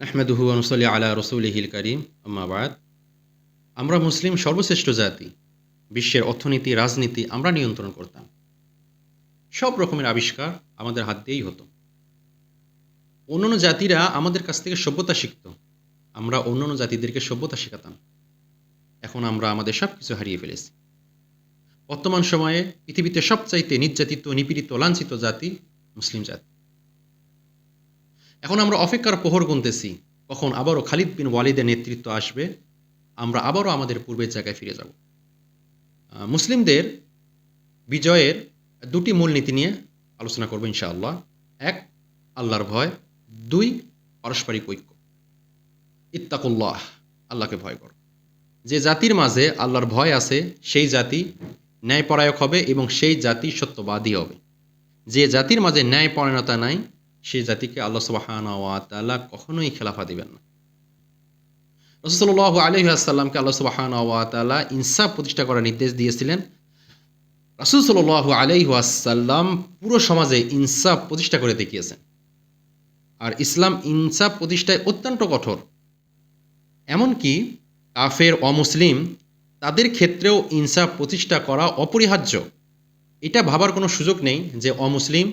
আহমেদুহু আনসলি আলা রসুলহিল করিম। আম্মাবাদ আমরা মুসলিম সর্বশ্রেষ্ঠ জাতি। বিশ্বের অর্থনীতি, রাজনীতি আমরা নিয়ন্ত্রণ করতাম। সব রকমের আবিষ্কার আমাদের হাত দিয়েই হতো। অন্যান্য জাতিরা আমাদের কাছ থেকে সভ্যতা শিখত। আমরা অন্যান্য জাতিদেরকে সভ্যতা শেখাতাম। এখন আমরা আমাদের সব কিছু হারিয়ে ফেলেছি। বর্তমান সময়ে পৃথিবীতে সবচাইতে নির্যাতিত, নিপীড়িত, লাঞ্ছিত জাতি মুসলিম জাতি। এখন আমরা অপেক্ষার প্রহর গুনতেছি, কখন আবারও খালিদ বিন ওয়ালিদের নেতৃত্ব আসবে, আমরা আবারও আমাদের পূর্বের জায়গায় ফিরে যাব। মুসলিমদের বিজয়ের দুটি মূলনীতি নিয়ে আলোচনা করব ইনশাআল্লাহ। এক, আল্লাহর ভয়। দুই, পারস্পরিক ঐক্য। ইত্তাকুল্লাহ, আল্লাহকে ভয় কর। যে জাতির মাঝে আল্লাহর ভয় আছে, সেই জাতি ন্যায়পরায়ক হবে এবং সেই জাতি সত্যবাদী হবে। যে জাতির মাঝে ন্যায়পরায়ণতা নাই সেই জাতিকে আল্লাহ সুবাহানা ওয়া তাআলা কখনোই খেলাফা দিবেন না। রসুল্লাহ আলহিহাসাল্লামকে আল্লাহ সুবাহানা ওয়া ইনসাফ প্রতিষ্ঠা করার নির্দেশ দিয়েছিলেন। রাসুল সাল্লাহ আলহিহাসাল্লাম পুরো সমাজে ইনসাফ প্রতিষ্ঠা করে দেখিয়েছেন। আর ইসলাম ইনসাফ প্রতিষ্ঠায় অত্যন্ত কঠোর। এমনকি কাফের অমুসলিম তাদের ক্ষেত্রেও ইনসাফ প্রতিষ্ঠা করা অপরিহার্য। এটা ভাবার কোনো সুযোগ নেই যে অমুসলিম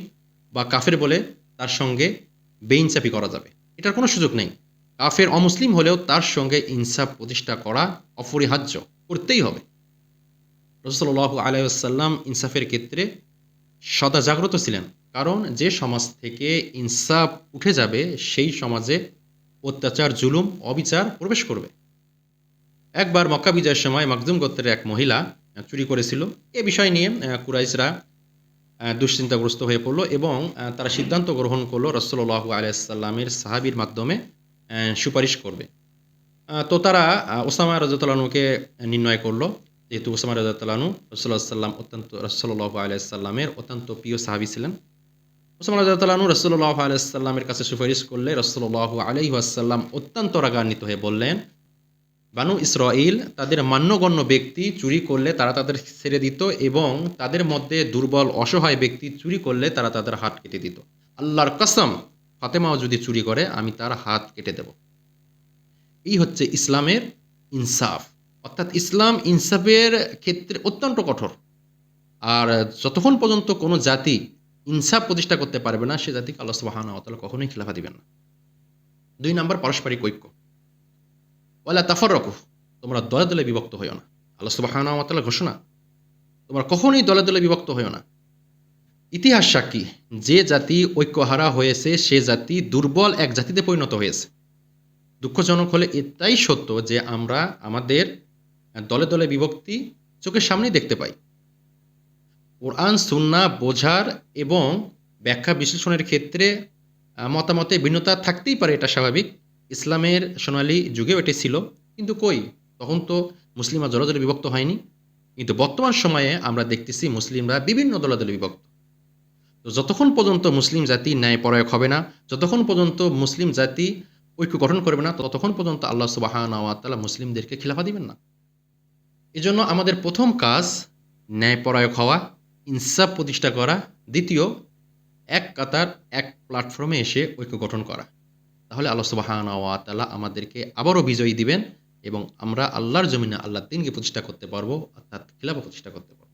বা কাফের বলে তার সঙ্গে বেইনসাফি করা যাবে। এটার কোনো সুযোগ নেই। কাফের অমুসলিম হলেও তার সঙ্গে ইনসাফ প্রতিষ্ঠা করা অপরিহার্য। করতেই হবে। রসল্লাহ আলাইসাল্লাম ইনসাফের ক্ষেত্রে সদা জাগ্রত ছিলেন। কারণ যে সমাজ থেকে ইনসাফ উঠে যাবে, সেই সমাজে অত্যাচার, জুলুম, অবিচার প্রবেশ করবে। একবার মক্কা বিজয়ের সময় মকদুম গোত্রের এক মহিলা চুরি করেছিল। এ বিষয় নিয়ে কুরাইশরা দুশ্চিন্তাগ্রস্ত হয়ে পড়ল এবং তারা সিদ্ধান্ত গ্রহণ করল রসল্লাহ আলাইসাল্লামের সাহাবির মাধ্যমে সুপারিশ করবে। তো তারা ওসামা রাজতালানুকে নির্ণয় করল, যেহেতু ওসামা রাজতালানু রসল্লাহ সাল্লাম অত্যন্ত রসল্লাহ আলাইসাল্লামের অত্যন্ত প্রিয় সাহাবি ছিলেন। ওসামা রাজতালানু রসল্লাহ আলাইসাল্লামের কাছে সুপারিশ করলে রসল্লাহ আলহি অত্যন্ত রাগান্বিত হয়ে বললেন বানু ইসরাইল তাদের মান্যগণ্য ব্যক্তি চুরি করলে তারা তাদের ছেড়ে দিত এবং তাদের মধ্যে দুর্বল, অসহায় ব্যক্তি চুরি করলে তারা তাদের হাত কেটে দিত। আল্লাহর কসম, ফাতেমাও যদি চুরি করে, আমি তার হাত কেটে দেব। এই হচ্ছে ইসলামের ইনসাফ। অর্থাৎ ইসলাম ইনসাফের ক্ষেত্রে অত্যন্ত কঠোর। আর যতক্ষণ পর্যন্ত কোনো জাতি ইনসাফ প্রতিষ্ঠা করতে পারবে না, সে জাতিকে আল্লাহ সুবাহানা কখনোই খেলাফা দিবেন না। দুই নম্বর পারস্পরিক ঐক্য। ওয়ালা তাফর রকু তোমরা দলে দলে বিভক্ত হইও না। আল্লাহ সুবাহানা ঘোষণা, তোমরা কখনোই দলে দলে বিভক্ত হইও না। ইতিহাস সাক্ষী, যে জাতি ঐক্যহারা হয়েছে, সে জাতি দুর্বল এক জাতিতে পরিণত হয়েছে। দুঃখজনক হলে এটাই সত্য যে আমরা আমাদের দলে দলে বিভক্তি চোখের সামনেই দেখতে পাই। কোরআন সুন্না বোঝার এবং ব্যাখ্যা বিশ্লেষণের ক্ষেত্রে মতামতে ভিন্নতা থাকতেই পারে, এটা স্বাভাবিক। ইসলামের সোনালী যুগেও এটি ছিল। কিন্তু কই? তখন তো মুসলিমরা দলে দলে বিভক্ত হয়নি। কিন্তু বর্তমান সময়ে আমরা দেখতেছি মুসলিমরা বিভিন্ন দলে দলে বিভক্ত। তো যতক্ষণ পর্যন্ত মুসলিম জাতি ন্যায় পরায়ক হবে না, যতক্ষণ পর্যন্ত মুসলিম জাতি ঐক্য গঠন করবে না, ততক্ষণ পর্যন্ত আল্লাহ সুবাহানাওয়াতালা মুসলিমদেরকে খিলাফা দিবেন না। এজন্য আমাদের প্রথম কাজ ন্যায় পরায়ক হওয়া, ইনসাফ প্রতিষ্ঠা করা। দ্বিতীয়, এক কাতার, এক প্ল্যাটফর্মে এসে ঐক্য গঠন করা। তাহলে আল্লাহ সুবাহানওয়াতালা আমাদেরকে আবারও বিজয়ী দিবেন এবং আমরা আল্লাহর জমিনে আল্লাহ দিনকে প্রতিষ্ঠা করতে পারব, অর্থাৎ খিলাফা প্রতিষ্ঠা করতে পারব।